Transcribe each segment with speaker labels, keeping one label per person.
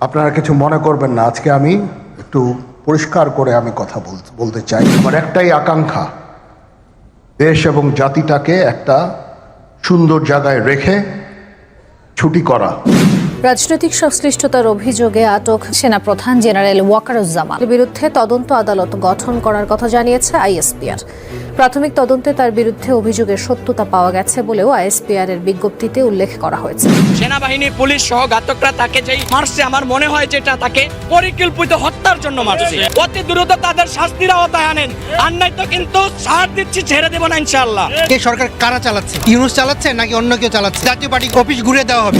Speaker 1: আপনারা কিছু মনে করবেন না। আজকে আমি একটু পরিষ্কার করে আমি কথা বল- বলতে চাই। আমার একটাই আকাঙ্ক্ষা, দেশ এবং জাতিটাকে একটা সুন্দর জায়গায় রেখে ছুটি করা।
Speaker 2: রাজনৈতিক সংশ্লিষ্টতার অভিযোগে আটক সেনাপ্রধান জেনারেল ওয়াকারুজ্জামান। এর বিরুদ্ধে তদন্ত আদালত গঠন করার কথা জানিয়েছে আইএসপিআর। প্রাথমিক তদন্তে তার বিরুদ্ধে অভিযোগের সত্যতা পাওয়া গেছে বলেও আইএসপিআর এর বিজ্ঞপ্তিতে উল্লেখ করা হয়েছে।
Speaker 3: সেনাবাহিনী পুলিশ সহ ঘাতকরা তাকে যেই মারছে আমার মনে হয় যেটা তাকে পরিকল্পিত হত্যার জন্য মারছে। অতি দ্রুত তাদের শাস্তির আওতায় আনেন। আর নাই তো কিন্তু ছাড় দিচ্ছি ছেড়ে দেবো না ইনশাল্লাহ
Speaker 4: এই সরকার কারা চালাচ্ছে? ইউনুস চালাচ্ছে নাকি অন্য কেউ চালাচ্ছে? জাতীয় পার্টি অফিস ঘুরে দেওয়া হবে।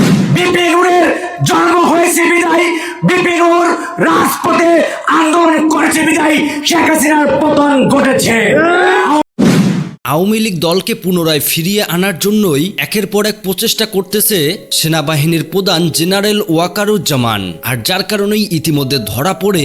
Speaker 5: জন্ম হয়েছে বিদায়। বিপিনুর রাজপথে আন্দোলন করেছে বিদায়। শেখ হাসিনার পতন ঘটেছে।
Speaker 6: আওয়ামী লীগ দলকে পুনরায় ফিরিয়ে আনার জন্যই একের পর এক প্রচেষ্টা করতেছে সেনাবাহিনীর প্রধান জেনারেল ওয়াকারুজ্জামান। আর যার কারণেই ইতিমধ্যে ধরা পড়ে,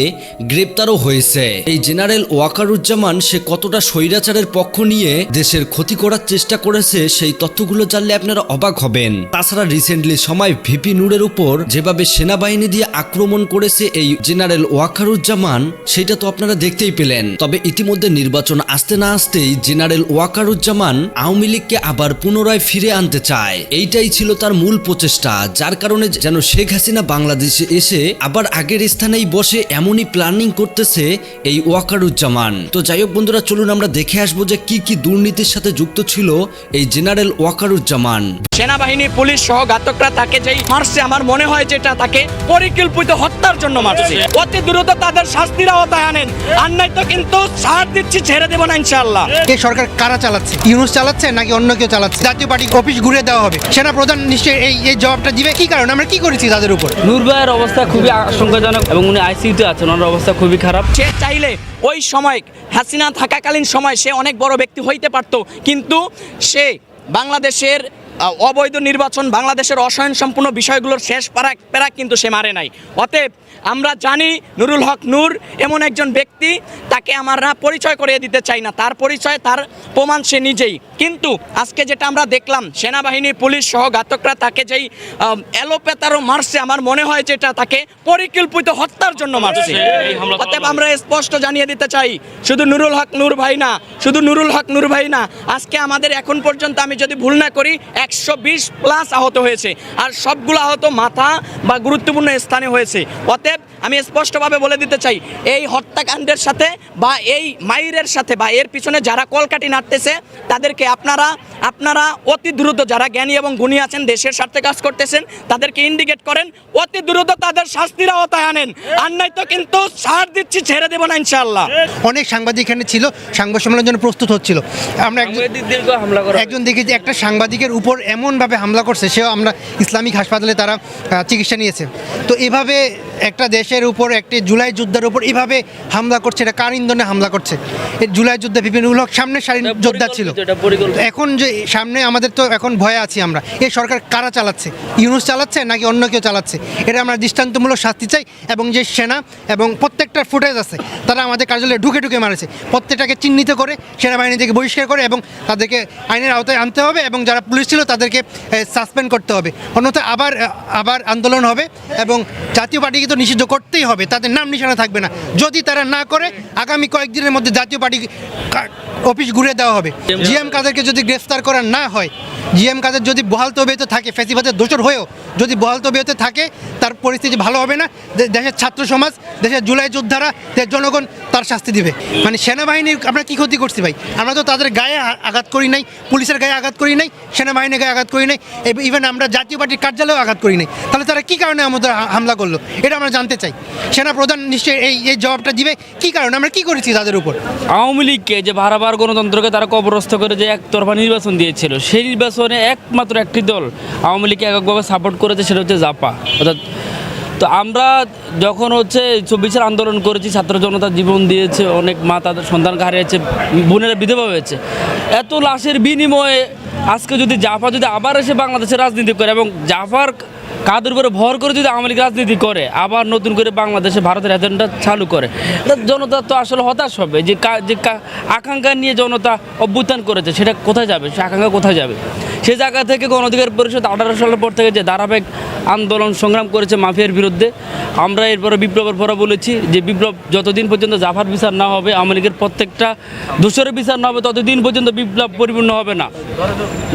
Speaker 6: গ্রেপ্তারও হয়েছে। এই জেনারেল ওয়াকারুজ্জামান সে কতটা স্বৈরাচারের পক্ষ নিয়ে দেশের ক্ষতি করার চেষ্টা করেছে, সেই তথ্যগুলো জানলে আপনারা অবাক হবেন। তাছাড়া রিসেন্টলি সময় ভিপি নূরের উপর যেভাবে সেনাবাহিনী দিয়ে আক্রমণ করেছে এই জেনারেল ওয়াকারুজ্জামান, সেটা তো আপনারা দেখতেই পেলেন। তবে ইতিমধ্যে নির্বাচন আসতে না আসতেই জেনারেল ওয়াকারুজ্জামান আওয়ামী লীগকে আবার পুনরায় ফিরে আনতে চায়। এইটাই ছিল তার মূল প্রচেষ্টা যার কারণে যেন শেখ হাসিনা বাংলাদেশে এসে আবার আগের স্থানেই বসে এমনই প্ল্যানিং করতেছে এই ওয়াকারুজ্জামান। তো যাই হোক বন্ধুরা চলুন আমরা দেখে আসব যে কি কি দুর্নীতির সাথে যুক্ত ছিল এই জেনারেল ওয়াকারুজ্জামান।
Speaker 3: সেনাবাহিনী পুলিশ সহ ঘাতকরা তাকে যেই মারছে আমার মনে হয় যেটা তাকে পরিকল্পিত হত্যার জন্য মারছে। অতি দ্রুত তাদের শাস্তির আওতায় আনেন। আর নাই তো কিন্তু ছাড় দিচ্ছি ছেড়ে দেবো না ইনশাল্লাহ
Speaker 4: এই সরকার কারা চালাচ্ছে? ইউনুস চালাচ্ছে নাকি অন্য কেউ চালাচ্ছে? জাতীয় পার্টি অফিস ঘুরে দেওয়া হবে। সেনা প্রধান নিশ্চয়ই এই এই জবাবটা দিবে। কি কারণে? আমরা কি করেছি তাদের উপর?
Speaker 7: নূর ভাইয়ের অবস্থা খুবই আশঙ্কাজনক এবং উনি আইসিইউতে আছেন ওনার অবস্থা খুবই খারাপ।
Speaker 3: সে চাইলে ওই সময় হাসিনা থাকাকালীন সময় সে অনেক বড় ব্যক্তি হইতে পারত কিন্তু সে বাংলাদেশের অবৈধ নির্বাচন বাংলাদেশের অসয়ন সম্পূর্ণ বিষয়গুলোর শেষ পারা প্যারা কিন্তু সে মারে নাই। অতএব আমরা জানি নুরুল হক নূর এমন একজন ব্যক্তি তাকে আমরা পরিচয় করিয়ে দিতে চাই না। তার পরিচয় তার প্রমাণ সে নিজেই। কিন্তু আজকে যেটা আমরা দেখলাম সেনাবাহিনী পুলিশ সহ ঘাতকরা তাকে যেই আহ, এলোপ্যাতারও মারছে আমার মনে হয় যেটা তাকে পরিকল্পিত হত্যার জন্য মারছে। অতএব আমরা স্পষ্ট জানিয়ে দিতে চাই শুধু নুরুল হক নূর ভাই না শুধু নুরুল হক নূর ভাই না আজকে আমাদের এখন পর্যন্ত আমি যদি ভুল না করি একশো বিশ প্লাস আহত হয়েছে। আর সবগুলো আহত মাথা বা গুরুত্বপূর্ণ স্থানে হয়েছে। অতএব আমি স্পষ্টভাবে বলে দিতে চাই এই হত্যাকাণ্ডের সাথে বা এই মাইরের সাথে বা এর পিছনে যারা কলকাটি নাড়তেছে তাদেরকে আপনারা আপনারা অতি দ্রুত যারা জ্ঞানী এবং গুণী আছেন দেশের স্বার্থে কাজ করতেছেন তাদেরকে ইন্ডিকেট করেন অতি দ্রুত তাদের শাস্তির আওতায় আনেন। আর নাই তো কিন্তু ছাড় দিচ্ছি ছেড়ে দেবো না ইনশাল্লাহ
Speaker 4: অনেক সাংবাদিক এখানে ছিল সাংবাদ সম্মেলনের জন্য প্রস্তুত হচ্ছিল। আমরা একজন
Speaker 7: সাংবাদিক দীর্ঘ হামলা করা
Speaker 4: একজন দেখি যে একটা সাংবাদিকের উপর এমনভাবে হামলা করছে সেও আমরা ইসলামিক হাসপাতালে তারা চিকিৎসা নিয়েছে। তো এভাবে একটা দেশের উপর একটি জুলাই যুদ্ধের উপর এভাবে হামলা করছে এটা কার ইন্ধনে হামলা করছে? এই জুলাই যুদ্ধে বিপিনুল হক সামনে
Speaker 7: এটা
Speaker 4: যোদ্ধা ছিল। এখন যে সামনে আমাদের তো এখন ভয়ে আছি আমরা। এই সরকার কারা চালাচ্ছে? ইউনুস চালাচ্ছে নাকি অন্য কেউ চালাচ্ছে? এটা আমরা দৃষ্টান্তমূলক শাস্তি চাই এবং যে সেনা এবং প্রত্যেকটার ফুটেজ আছে তারা আমাদের কার্যালয়ে ঢুকে ঢুকে মারেছে। প্রত্যেকটাকে চিহ্নিত করে সেনাবাহিনী থেকে বহিষ্কার করে এবং তাদেরকে আইনের আওতায় আনতে হবে এবং যারা পুলিশ ছিল তাদেরকে সাসপেন্ড করতে হবে। অন্যথায় আবার আবার আন্দোলন হবে এবং জাতীয় পার্টিকে তো নিষিদ্ধ করতেই হবে, তাদের নাম নিশানা থাকবে না। যদি তারা না করে, আগামী কয়েকদিনের মধ্যে জাতীয় পার্টি অফিস ঘুরে দেওয়া হবে। জিএম কাদেরকে যদি গ্রেফতার করা না হয়, জিএম কাদের যদি বহাল তবিয়তে থাকে, ফেসিবাদের দোষর হয়েও যদি বহাল তবিয়তে থাকে, তার পরিস্থিতি ভালো হবে না। দেশের ছাত্র সমাজ, দেশের জুলাই যোদ্ধারা জনগণ তার শাস্তি দিবে। মানে সেনাবাহিনীর আমরা কি ক্ষতি করছি ভাই? আমরা তো তাদের গায়ে আঘাত করি নাই, পুলিশের গায়ে আঘাত করি নাই, সেনাবাহিনীর গায়ে আঘাত করি নাই ইভেন আমরা জাতীয় পার্টির কার্যালয়েও আঘাত করি নাই। তাহলে তারা কি কারণে আমাদের হামলা করল? এটা আমরা জানতে চাই। সেনা প্রধান নিশ্চয়ই এই এই জবাবটা দিবে। কি কারণে? আমরা কি করেছি তাদের উপর?
Speaker 7: আওয়ামী লীগকে যে ভাড়াবার গণতন্ত্রকে তারা কবরস্থ করে যে একতরফা নির্বাচন দিয়েছিল, সেই নির্বাচনে একমাত্র একটি দল আওয়ামী লীগকে এককভাবে সাপোর্ট করেছে, সেটা হচ্ছে জাপা। অর্থাৎ তো আমরা যখন হচ্ছে চব্বিশের আন্দোলন করেছি, ছাত্র জনতা জীবন দিয়েছে, অনেক মা তাদের সন্তানকে হারিয়েছে, বোনেরা বিধবা হয়েছে। এত লাশের বিনিময়ে আজকে যদি জাফা যদি আবার এসে বাংলাদেশের রাজনীতি করে এবং জাফার কাদের উপরে ভর করে যদি আওয়ামী লীগ রাজনীতি করে, আবার নতুন করে বাংলাদেশে ভারতের এজেন্ডা চালু করে জনতা তো আসলে হতাশ হবে। যে যে আকাঙ্ক্ষা নিয়ে জনতা অভ্যুত্থান করেছে, সেটা কোথায় যাবে? সে আকাঙ্ক্ষা কোথায় যাবে? সে জায়গা থেকে গণ অধিকার পরিষদ আঠারো সালের পর থেকে যে ধারাবাহিক আন্দোলন সংগ্রাম করেছে মাফিয়ার বিরুদ্ধে, আমরা এরপরে বিপ্লবের পরে বলেছি যে বিপ্লব যতদিন পর্যন্ত জাফার বিচার না হবে, আওয়ামী লীগের প্রত্যেকটা দোষরের বিচার না হবে, ততদিন পর্যন্ত বিপ্লব পরিপূর্ণ হবে না।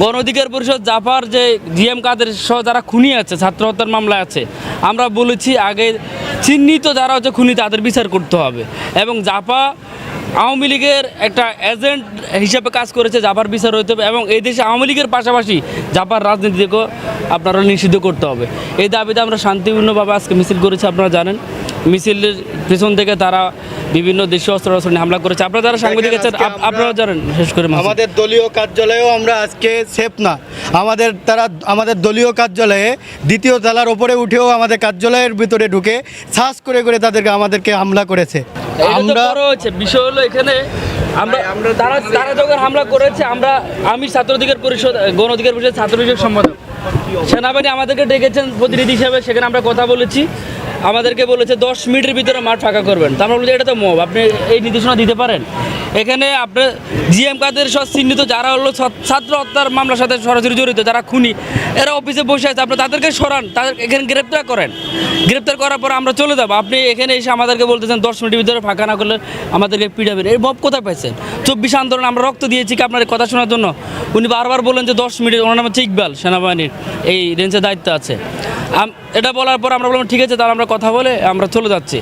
Speaker 7: গণ অধিকার পরিষদ জাফার যে জিএম কাদের সহ যারা খুনি আছে, ছাত্র হত্যার মামলা আছে। আমরা বলেছি আগে চিহ্নিত যারা হচ্ছে খুনি তাদের বিচার করতে হবে। এবং জাপা আওয়ামী লীগের একটা এজেন্ট হিসাবে কাজ করেছে জাপার বিচার হইতে হবে এবং এই দেশে আওয়ামী লীগের পাশাপাশি জাপার রাজনীতিকেও আপনারা নিষিদ্ধ করতে হবে। এই দাবিতে আমরা শান্তিপূর্ণভাবে আজকে মিছিল করেছি, আপনারা জানেন। মিছিলের পিছন থেকে তারা বিভিন্ন দেশীয় অস্ত্র অস্ত্র নিয়ে হামলা করেছে। আপনারা যারা সাংবাদিক আছেন আপনারা জানেন বিশেষ করে
Speaker 8: আমাদের দলীয় কার্যালয়েও আমরা আজকে সেফ না। আমাদের তারা আমাদের দলীয় কার্যালয়ে দ্বিতীয় তলার ওপরে উঠেও আমাদের কার্যালয়ের ভিতরে ঢুকে শ্বাস করে করে তাদেরকে আমাদেরকে হামলা করেছে। আমরা
Speaker 7: বিষয় হলো এখানে আমরা তারা তারা যখন হামলা করেছে আমরা আমি ছাত্র অধিকার পরিষদ গণ অধিকার পরিষদ ছাত্র বিষয়ক সম্পাদক। সেনাবাহিনী আমাদেরকে ডেকেছেন প্রতিনিধি হিসেবে সেখানে আমরা কথা বলেছি। আমাদেরকে বলেছে দশ মিনিটের ভিতরে মাঠ ফাঁকা করবেন। তো আমরা বলছি, এটা তো মব। আপনি এই নির্দেশনা দিতে পারেন। এখানে আপনার জিএম কাদের সব চিহ্নিত যারা হলো ছাত্র হত্যার মামলার সাথে সরাসরি জড়িত, যারা খুনি, এরা অফিসে বসে আছে। আপনি তাদেরকে সরান। তাদের এখানে গ্রেপ্তার করেন। গ্রেপ্তার করার পর আমরা চলে যাব। আপনি এখানে এসে আমাদেরকে বলতেছেন, দশ মিনিটের ভিতরে ফাঁকা না করলে আমাদেরকে পিটাবেন এই মব কোথায় পাইছেন চব্বিশ আন্দোলন আমরা রক্ত দিয়েছি কি আপনার কথা শোনার জন্য? উনি বারবার বলেন যে দশ মিনিট, ওনার নাম হচ্ছে ইকবাল, সেনাবাহিনীর এই রেঞ্জের দায়িত্ব আছে। এটা বলার পর আমরা বললাম, ঠিক আছে, তাহলে আমরা কথা বলে আমরা চলে যাচ্ছি।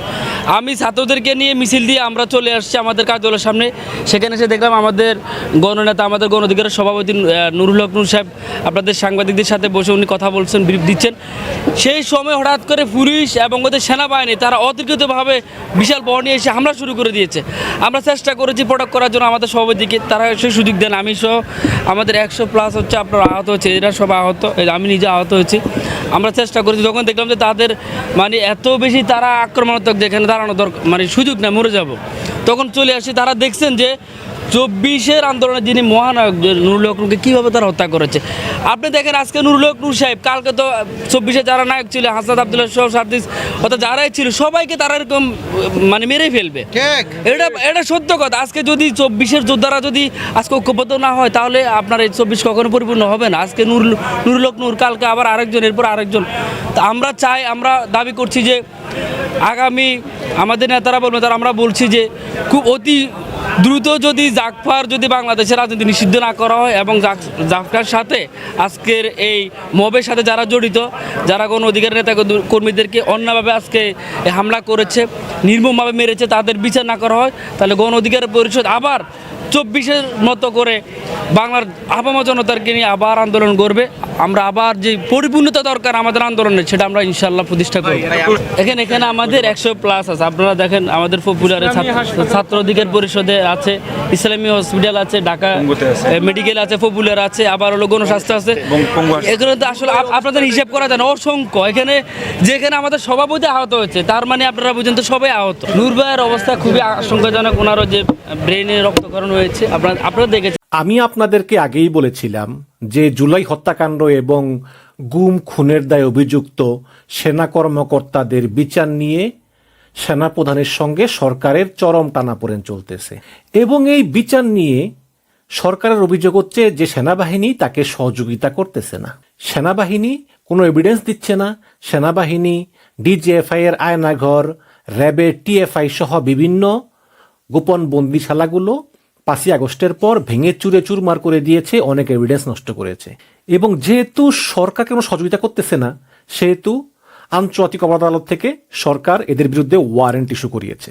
Speaker 7: আমি ছাত্রদেরকে নিয়ে মিছিল দিয়ে আমরা চলে আসছি আমাদের কার্যালয়ের সামনে। সেখানে এসে দেখলাম আমাদের গণনেতা, আমাদের গণ অধিকারের সভাপতি নুরুল হক নুর সাহেব আপনাদের সাংবাদিকদের সাথে বসে উনি কথা বলছেন ব্রিফ দিচ্ছেন। সেই সময় হঠাৎ করে পুলিশ এবং ওদের সেনাবাহিনী, তারা অতিরিক্তভাবে বিশাল বড় নিয়ে এসে হামলা শুরু করে দিয়েছে। আমরা চেষ্টা করেছি প্রোটেক্ট করার জন্য আমাদের সভাপতিকে, তারা সেই সুযোগ দেন আমি সহ আমাদের একশো প্লাস হচ্ছে আপনার আহত হচ্ছে এরা সব আহত আমি নিজে আহত হয়েছি। আমরা চেষ্টা করেছি, যখন দেখলাম যে তাদের মানে এত বেশি তারা আক্রমণাত্মক যেখানে দাঁড়ানো দরকার মানে সুযোগ না মরে যাব। তখন চলে আসি, তারা দেখছেন যে চব্বিশের আন্দোলনে যিনি মহানায়ক নুরুল হক নুরকে কীভাবে তারা হত্যা করেছে? আপনি দেখেন আজকে নুরুল হক সাহেব কালকে তো চব্বিশে যারা নায়ক ছিল হাসাদ আবদুল্লাহ সহ সার্দিস অর্থাৎ যারাই ছিল সবাইকে তারা এরকম মানে মেরে ফেলবে। এটা এটা সত্য কথা। আজকে যদি চব্বিশের যোদ্ধারা যদি আজকে ঐক্যবদ্ধ না হয় তাহলে আপনার এই চব্বিশ কখনো পরিপূর্ণ হবে না। আজকে নুরুল নুরুলক নূর কালকে আবার আরেকজন এরপর আরেকজন। তা আমরা চাই আমরা দাবি করছি যে আগামী আমাদের নেতারা বলবেন তারা আমরা বলছি যে খুব অতি দ্রুত যদি জাকফার যদি বাংলাদেশের রাজনীতি নিষিদ্ধ না করা হয় এবং জাক- জাকফার সাথে আজকের এই মবের সাথে যারা জড়িত, যারা কোনো অধিকার নেতা কর্মীদেরকে অন্যভাবে আজকে হামলা করেছে, নির্মমভাবে মেরেছে, তাদের বিচার না করা হয়, তাহলে গণ অধিকার পরিষদ আবার চব্বিশের মতো করে বাংলার আপামা জনতাকে নিয়ে আবার আন্দোলন করবে আমরা আবার যে পরিপূর্ণতা দরকার আমাদের আন্দোলনের সেটা আমরা ইনশাল্লাহ প্রতিষ্ঠা করব। এখানে এখানে আমাদের একশো প্লাস আছে। আপনারা দেখেন আমাদের পপুলারে ছাত্র অধিকার পরিষদে আছে ইসলামী হসপিটাল আছে ঢাকা মেডিকেল আছে। পপুলার আছে আবার হলো গণস্বাস্থ্য আছে। এগুলো তো আসলে আপনাদের হিসাব করা যায় না। অসংখ্য। এখানে যেখানে আমাদের সভাপতি আহত হয়েছে তার মানে আপনারা বুঝেন তো সবাই আহত। নূর ভাইয়ের অবস্থা খুবই আশঙ্কাজনক। ওনারও যে ব্রেনে রক্তকরণ হয়েছে, আপনারা দেখেছেন।
Speaker 9: আমি আপনাদেরকে আগেই বলেছিলাম যে জুলাই হত্যাকাণ্ড এবং গুম, খুনের দায়ে অভিযুক্ত সেনা কর্মকর্তাদের বিচার নিয়ে সেনাপ্রধানের সঙ্গে সরকারের চরম টানাপোড়েন চলতেছে। এবং এই বিচার নিয়ে সরকারের অভিযোগ হচ্ছে যে সেনাবাহিনী তাকে সহযোগিতা করতেছে না। সেনাবাহিনী কোনো এভিডেন্স দিচ্ছে না। সেনাবাহিনী, ডিজিএফআই এর আয়নাঘর, র্যাবের টিএফআই সহ বিভিন্ন গোপন বন্দিশালাগুলো পাঁচই আগস্টের পর ভেঙে চুরে চুরমার করে দিয়েছে, অনেক এভিডেন্স নষ্ট করেছে। এবং যেহেতু সরকার কোনো সহযোগিতা করতেছে না, সেহেতু আন্তর্জাতিক অপরাধ আদালত থেকে সরকার এদের বিরুদ্ধে ওয়ারেন্ট ইস্যু করিয়েছে।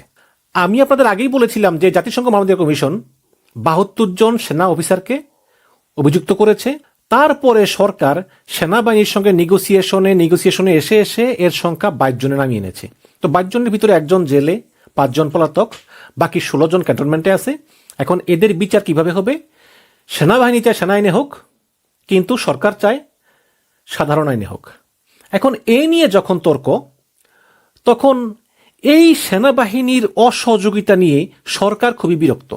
Speaker 9: আমি আপনাদের আগেই বলেছিলাম যে জাতিসংঘ মানবাধিকার কমিশন বাহাত্তর জন সেনা অফিসারকে অভিযুক্ত করেছে। তারপরে সরকার সেনাবাহিনীর সঙ্গে নেগোসিয়েশনে নেগোসিয়েশনে এসে এসে এর সংখ্যা বাইশ জনে নামিয়ে এনেছে। তো বাইশ জনের ভিতরে একজন জেলে, পাঁচজন পলাতক, বাকি ষোলো জন ক্যান্টনমেন্টে আছে। এখন এদের বিচার কীভাবে হবে? সেনাবাহিনী চায় সেনা আইনে হোক, কিন্তু সরকার চায় সাধারণ আইনে হোক। এখন এ নিয়ে যখন তর্ক, তখন এই সেনাবাহিনীর অসহযোগিতা নিয়ে সরকার খুবই বিরক্ত।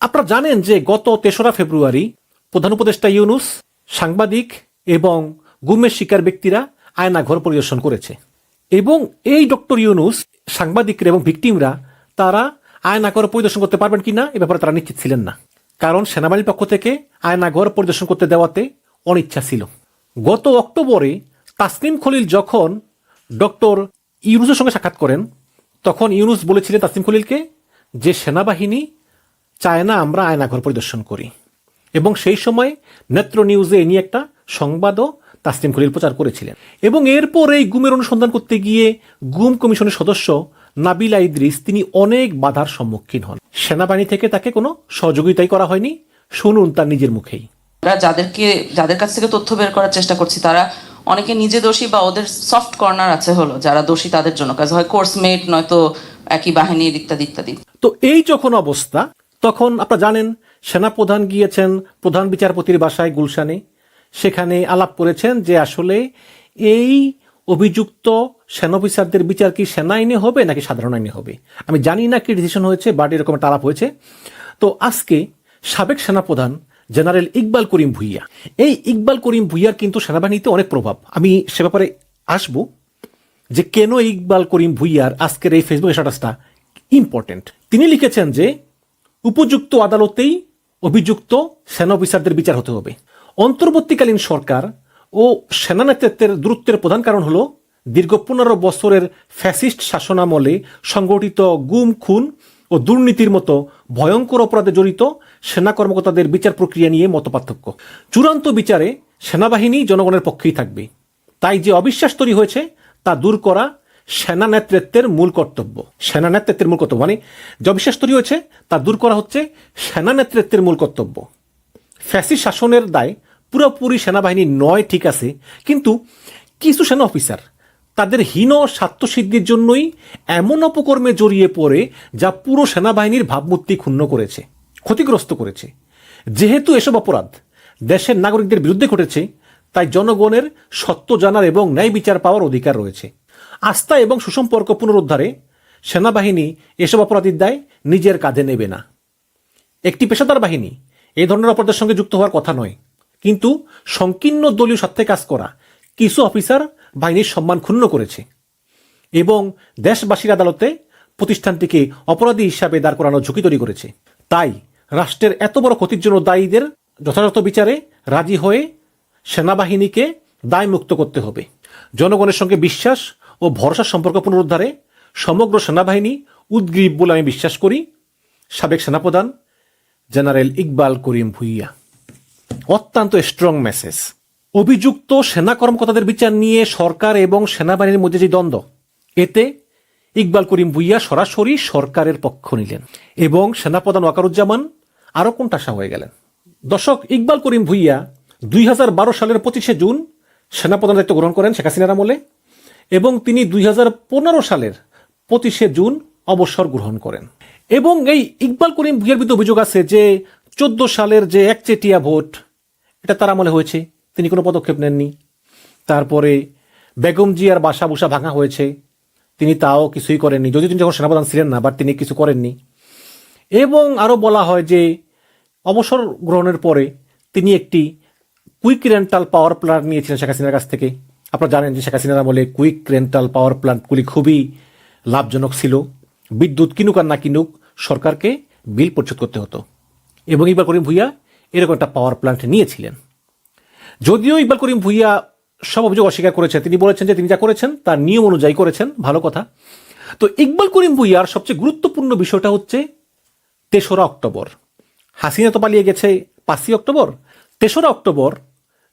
Speaker 9: আপনারা জানেন যে গত তেসরা ফেব্রুয়ারি প্রধান উপদেষ্টা ইউনুস, সাংবাদিক এবং গুমের শিকার ব্যক্তিরা আয়না ঘর পরিদর্শন করেছে। এবং এই ডক্টর ইউনুস, সাংবাদিকরা এবং ভিকটিমরা, তারা আয়না ঘর পরিদর্শন করতে পারবেন কিনা এ ব্যাপারে তারা নিশ্চিত ছিলেন না। কারণ সেনাবাহিনীর পক্ষ থেকে আয়না ঘর পরিদর্শন করতে দেওয়াতে অনিচ্ছা ছিল। গত অক্টোবরে তাসনিম খলিল যখন ডক্টর ইউনুসের সঙ্গে সাক্ষাৎ করেন, তখন ইউনুস বলেছিলেন তাসনিম খলিলকে যে সেনাবাহিনী চায় না আমরা আয়নাঘর পরিদর্শন করি। এবং সেই সময় নেত্র নিউজে এ নিয়ে একটা সংবাদও তাসলিম খলিল প্রচার করেছিলেন। এবং এরপর এই গুমের অনুসন্ধান করতে গিয়ে গুম কমিশনের সদস্য নাবিলা ইদ্রিস তিনি অনেক বাধার সম্মুখীন হন। সেনাবাহিনী থেকে তাকে কোনো সহযোগিতাই করা হয়নি। শুনুন তার নিজের মুখেই।
Speaker 10: যাদেরকে যাদের কাছ থেকে তথ্য বের করার চেষ্টা করছি তারা অনেকে নিজে দোষী বা ওদের সফট কর্নার আছে হলো যারা দোষী তাদের জন্য। কাজ হয় কোর্সমেট নয়তো একই বাহিনীর ইত্যাদি ইত্যাদি।
Speaker 9: তো এই যখন অবস্থা তখন আপনারা জানেন সেনাপ্রধান গিয়েছেন প্রধান বিচারপতির বাসায় গুলশানে। সেখানে আলাপ করেছেন যে আসলে এই অভিযুক্ত সেনা অফিসারদের বিচার কি সেনা আইনে হবে নাকি সাধারণ আইনে হবে? আমি জানি না কি ডিসিশন হয়েছে বাট এরকম একটা আলাপ হয়েছে। তো আজকে সাবেক সেনাপ্রধান জেনারেল ইকবাল করিম ভুইয়া, এই ইকবাল করিম ভুইয়ার কিন্তু সেনাবাহিনীতে অনেক প্রভাব। আমি সে ব্যাপারে আসব যে কেন ইকবাল করিম ভুইয়ার আজকের এই ফেসবুক স্ট্যাটাসটা ইম্পর্টেন্ট তিনি লিখেছেন যে, উপযুক্ত আদালতেই অভিযুক্ত সেনা অফিসারদের বিচার হতে হবে। অন্তর্বর্তীকালীন সরকার ও সেনা নেতৃত্বের দূরত্বের প্রধান কারণ হল দীর্ঘ পনেরো বছরের ফ্যাসিস্ট শাসনামলে সংগঠিত গুম, খুন ও দুর্নীতির মতো ভয়ঙ্কর অপরাধে জড়িত সেনা কর্মকর্তাদের বিচার প্রক্রিয়া নিয়ে মতপার্থক্য। চূড়ান্ত বিচারে সেনাবাহিনী জনগণের পক্ষেই থাকবে। তাই যে অবিশ্বাস তৈরি হয়েছে, তা দূর করা সেনা নেতৃত্বের মূল কর্তব্য। সেনা নেতৃত্বের মূল কর্তব্য মানে যে অবিশ্বাস তৈরি হয়েছে, তা দূর করা হচ্ছে সেনা নেতৃত্বের মূল কর্তব্য। ফ্যাসি শাসনের দায় পুরোপুরি সেনাবাহিনী নয়, ঠিক আছে। কিন্তু কিছু সেনা অফিসার তাদের হীন স্বার্থসিদ্ধির জন্যই এমন অপকর্মে জড়িয়ে পড়ে যা পুরো সেনাবাহিনীর ভাবমূর্তি ক্ষুণ্ণ করেছে, ক্ষতিগ্রস্ত করেছে। যেহেতু এসব অপরাধ দেশের নাগরিকদের বিরুদ্ধে ঘটেছে, তাই জনগণের সত্য জানার এবং ন্যায় বিচার পাওয়ার অধিকার রয়েছে। আস্থা এবং সুসম্পর্ক পুনরুদ্ধারে সেনাবাহিনী এসব অপরাধীর দায় নিজের কাঁধে নেবে না। একটি পেশাদার বাহিনী এই ধরনের অপরাধের সঙ্গে যুক্ত হওয়ার কথা নয়। কিন্তু সংকীর্ণ দলীয় স্বার্থে কাজ করা কিছু অফিসার বাহিনীর সম্মান ক্ষুণ্ণ করেছে এবং দেশবাসীর আদালতে প্রতিষ্ঠানটিকে অপরাধী হিসাবে দাঁড় করানোর ঝুঁকি তৈরি করেছে। তাই রাষ্ট্রের এত বড় ক্ষতির জন্য দায়ীদের যথাযথ বিচারে রাজি হয়ে সেনাবাহিনীকে দায় মুক্ত করতে হবে। জনগণের সঙ্গে বিশ্বাস ও ভরসা সম্পর্ক পুনরুদ্ধারে সমগ্র সেনাবাহিনী উদ্গ্রীব বলে আমি বিশ্বাস করি। সাবেক সেনাপ্রধান জেনারেল ইকবাল করিম ভুইয়া। অত্যন্ত স্ট্রং মেসেজ অভিযুক্ত সেনা কর্মকর্তাদের বিচার নিয়ে সরকার এবং সেনাবাহিনীর মধ্যে যে দ্বন্দ্ব, এতে ইকবাল করিম ভুইয়া সরাসরি সরকারের পক্ষ নিলেন এবং সেনাপ্রধান ওয়াকারুজ্জামান আরও কোনটাসা হয়ে গেলেন। দর্শক, ইকবাল করিম ভুইয়া দুই সালের পঁচিশে জুন সেনাপ্রধান দায়িত্ব গ্রহণ করেন শেখ হাসিনার আমলে এবং তিনি দুই হাজার পনেরো সালের পঁচিশে জুন অবসর গ্রহণ করেন। এবং এই ইকবাল করিম ভুইয়ার বিরুদ্ধে অভিযোগ আছে যে, চোদ্দ সালের যে একচেটিয়া ভোট এটা তার আমলে হয়েছে। তিনি কোনো পদক্ষেপ নেননি। তারপরে বেগম জিয়ার বাসা বুসা ভাঙা হয়েছে। তিনি তাও কিছুই করেননি। যদিও তিনি যখন সেনাপ্রধান ছিলেন না বাট তিনি কিছু করেননি। এবং আরও বলা হয় যে, অবসর গ্রহণের পরে তিনি একটি কুইক রেন্টাল পাওয়ার প্ল্যান্ট নিয়েছিলেন শেখ হাসিনার কাছ থেকে। আপনারা জানেন যে শেখ হাসিনার আমলে কুইক রেন্টাল পাওয়ার প্ল্যান্টগুলি খুবই লাভজনক ছিল। বিদ্যুৎ কিনুক আর না কিনুক, সরকারকে বিল পরিশোধ করতে হতো। এবং ইকবাল করিম ভুইয়া এরকম একটা পাওয়ার প্ল্যান্ট নিয়েছিলেন। যদিও ইকবাল করিম ভুইয়া সব অভিযোগ অস্বীকার করেছেন। তিনি বলেছেন যে তিনি যা করেছেন, তার নিয়ম অনুযায়ী করেছেন, ভালো কথা। তো ইকবাল করিম ভুইয়ার সবচেয়ে গুরুত্বপূর্ণ বিষয়টা হচ্ছে তেসরা অক্টোবর। হাসিনা তো পালিয়ে গেছে পাঁচই অক্টোবর। তেসরা অক্টোবর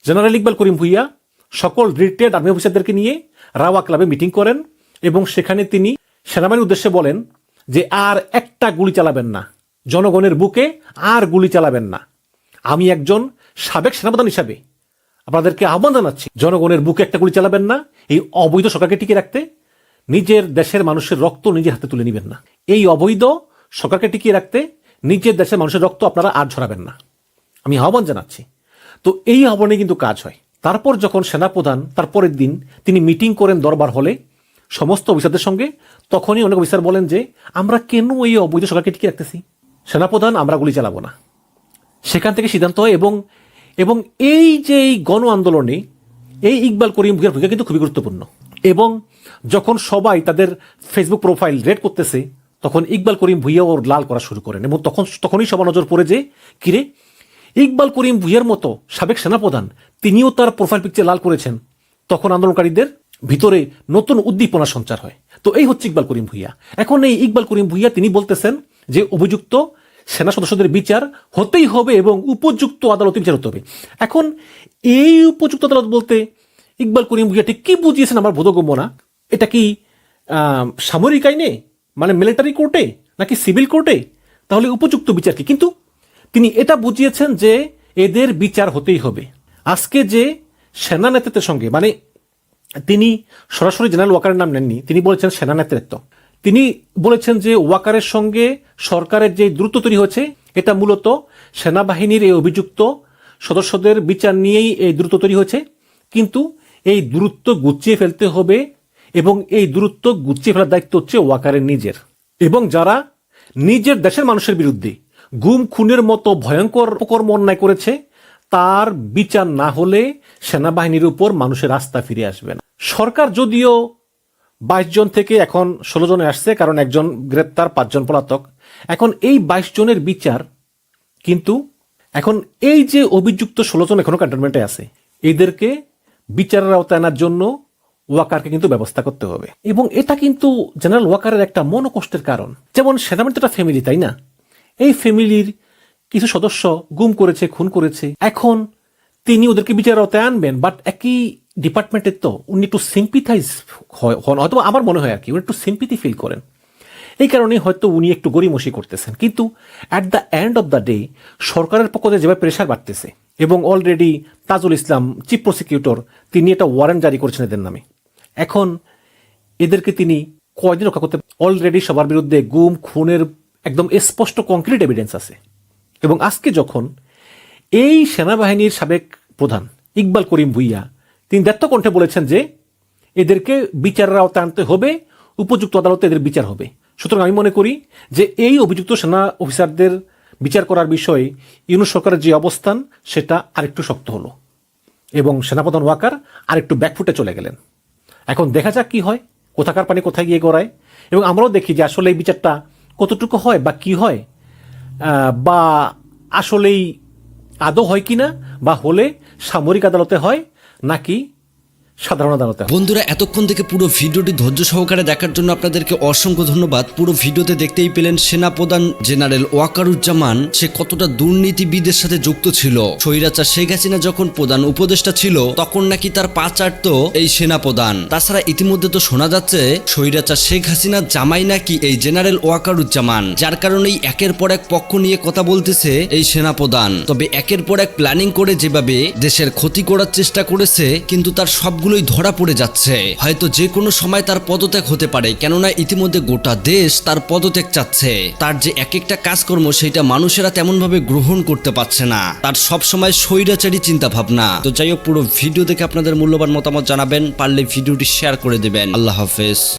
Speaker 9: জেনারেল ইকবাল করিম ভুইয়া সকল রিটায়ার্ড আর্মি অফিসারদেরকে নিয়ে রাওয়া ক্লাবে মিটিং করেন এবং সেখানে তিনি সেনাবাহিনীর উদ্দেশ্যে বলেন যে আর একটা গুলি চালাবেন না। জনগণের বুকে আর গুলি চালাবেন না। আমি একজন সাবেক সেনাপ্রধান হিসাবে আপনাদেরকে আহ্বান জানাচ্ছি, জনগণের বুকে একটা গুলি চালাবেন না, এই অবৈধ সরকারকে টিকে রাখতে, নিজের দেশের মানুষের রক্ত নিজের হাতে তুলে নেবেন না। এই অবৈধ সরকারকে টিকিয়ে রাখতে, নিজের দেশের মানুষের রক্ত আপনারা আর ঝরাবেন না। আমি আহ্বান জানাচ্ছি। তো এই আহ্বানে কিন্তু কাজ হয়। তারপর যখন সেনাপ্রধান তার পরের দিন তিনি মিটিং করেন দরবার হলে, সমস্ত অফিসারদের সঙ্গে, তখনই অনেক অফিসার বলেন যে, আমরা কেন এই অবৈধ সরকারকে টিকিয়ে রাখতেছি? সেনাপ্রধান, আমরা গুলি চালাবো না। সেখান থেকে সিদ্ধান্ত হয় এবং এবং এই যে এই গণ আন্দোলনে এই ইকবাল করিম ভুইয়ার ভূমিকা কিন্তু খুবই গুরুত্বপূর্ণ। এবং যখন সবাই তাদের ফেসবুক প্রোফাইল রেড করতেছে, তখন ইকবাল করিম ভুইয়া ওর লাল করা শুরু করেন এবং তখন, তখনই সবার নজর পড়ে যে কিরে ইকবাল করিম ভুইয়ার মতো সাবেক সেনাপ্রধান, তিনিও তার প্রোফাইল পিকচার লাল করেছেন। তখন আন্দোলনকারীদের ভিতরে নতুন উদ্দীপনা সঞ্চার হয়। তো এই হচ্ছে ইকবাল করিম ভুইয়া। এখন এই ইকবাল করিম ভুইয়া তিনি বলতেছেন যে, অভিযুক্ত সেনা সদস্যদের বিচার হতেই হবে এবং উপযুক্ত আদালতে বিচার হতে হবে। এখন এই উপযুক্ত আদালত বলতে ইকবাল করিম ভুইয়া ঠিক কি বুঝিয়েছেন আমার বোধগম্য না? এটা কি সামরিক আইনে? মানে মিলিটারি কোর্টে নাকি সিভিল কোর্টে তাহলে উপযুক্ত বিচার কি? কিন্তু তিনি এটা বুঝিয়েছেন যে এদের বিচার হতেই হবে। আজকে যে সেনা নেতৃত্বের সঙ্গে মানে তিনি সরাসরি জেনারেল ওয়াকারের নাম নেননি, তিনি বলেছেন সেনা নেতৃত্ব তিনি বলেছেন যে ওয়াকারের সঙ্গে সরকারের যে দ্রুত তৈরি হয়েছে, এটা মূলত সেনাবাহিনীর এই অভিযুক্ত সদস্যদের বিচার নিয়েই এই দ্রুত তৈরি হয়েছে। কিন্তু এই দূরত্ব গুছিয়ে ফেলতে হবে এবং এই দূরত্ব গুছিয়ে ফেলার দায়িত্ব হচ্ছে ওয়াকারের নিজের। এবং যারা নিজের দেশের মানুষের বিরুদ্ধে গুম, খুনের মতো ভয়ঙ্কর অপকর্ম অন্যায় করেছে, তার বিচার না হলে সেনাবাহিনীর উপর মানুষের আস্থা ফিরে আসবে না। সরকার যদিও বাইশ জন থেকে এখন ষোলো জনে আসছে, কারণ একজন গ্রেপ্তার, পাঁচজন পলাতক। এখন এই বাইশ জনের বিচার কিন্তু এখন এই যে অভিযুক্ত ষোলো জন এখনও ক্যান্টনমেন্টে আছে, এদেরকে বিচারের আওতায় আনার জন্য ওয়াকারকে কিন্তু ব্যবস্থা করতে হবে। এবং এটা কিন্তু জেনারেল ওয়াকারের একটা মনোকষ্টের কারণ। যেমন সেনাবাহিনী তো একটা ফ্যামিলি তাই না? এই ফ্যামিলির কিছু সদস্য গুম করেছে, খুন করেছে। এখন তিনি ওদেরকে বিচারের আওতায় আনবেন বাট একই ডিপার্টমেন্টের তো উনি একটু সিম্পিথাইজ হন হয়তো আমার মনে হয় আর কি, উনি একটু সিম্পিথি ফিল করেন। এই কারণে হয়তো উনি একটু গরিমসি করতেছেন। কিন্তু at the end of the day সরকারের পক্ষ থেকে যেভাবে প্রেশার বাড়তেছে, এবং already Tajul Islam chief prosecutor তিনি একটা ওয়ারেন্ট জারি করেছেন এদের নামে। এখন এদেরকে তিনি কয়দিন রক্ষা করতে অলরেডি সবার বিরুদ্ধে গুম, খুনের একদম স্পষ্ট কংক্রিট এভিডেন্স আছে। এবং আজকে যখন এই সেনাবাহিনীর সাবেক প্রধান ইকবাল করিম ভুইয়া তিনি কণ্ঠে বলেছেন যে, এদেরকে বিচারের আওতায় আনতে হবে, উপযুক্ত আদালতে এদের বিচার হবে। সুতরাং আমি মনে করি যে এই অভিযুক্ত সেনা অফিসারদের বিচার করার বিষয়ে ইউনুস সরকারের যে অবস্থান, সেটা আরেকটু শক্ত হলো এবং সেনাপ্রধান ওয়াকার আরেকটু ব্যাকফুটে চলে গেলেন। এখন দেখা যাক কি হয়, কোথাকার পানি কোথায় গিয়ে গড়ায় এবং আমরাও দেখি যে আসলে এই বিচারটা কতটুকু হয় বা কি হয় বা আসলেই আদৌ হয় কিনা বা হলে সামরিক আদালতে হয় নাকি সাধারণ আদালতে।
Speaker 6: বন্ধুরা, এতক্ষণ থেকে পুরো ভিডিওটি ধৈর্য সহকারে দেখার জন্য আপনাদেরকে অসংখ্য ধন্যবাদ। পুরো ভিডিওতে দেখতেই পেলেন সেনাপ্রধান জেনারেল ওয়াকারুজ্জামান, সে কতটা দুর্নীতিবিদের সাথে যুক্ত ছিল। স্বৈরাচার শেখ হাসিনা যখন প্রধান উপদেষ্টা ছিল, তখন নাকি তার পা চাটতো এই সেনাপ্রধান। তাছাড়া ইতিমধ্যে তো শোনা যাচ্ছে, স্বৈরাচার শেখ হাসিনা জামাই নাকি এই জেনারেল ওয়াকারুজ্জামান, যার কারণেই একের পর এক পক্ষ নিয়ে কথা বলতেছে এই সেনাপ্রধান। তবে একের পর এক প্ল্যানিং করে যেভাবে দেশের ক্ষতি করার চেষ্টা করেছে, কিন্তু তার সবগুলোই ধরা পড়ে যাচ্ছে। হয়তো যে কোনো সময় তার পদত্যাগ হতে পারে, কেননা ইতিমধ্যে গোটা দেশ তার পদত্যাগ চাচ্ছে। তার যে এক একটা কাজকর্ম সেটা মানুষেরা তেমন ভাবে গ্রহণ করতে পারছে না। তার সব সময় স্বৈরাচারী চিন্তা ভাবনা তো যাই হোক, পুরো ভিডিও দেখে আপনাদের মূল্যবান মতামত জানাবেন, পারলে ভিডিওটি শেয়ার করে দেবেন। আল্লাহ হাফেজ।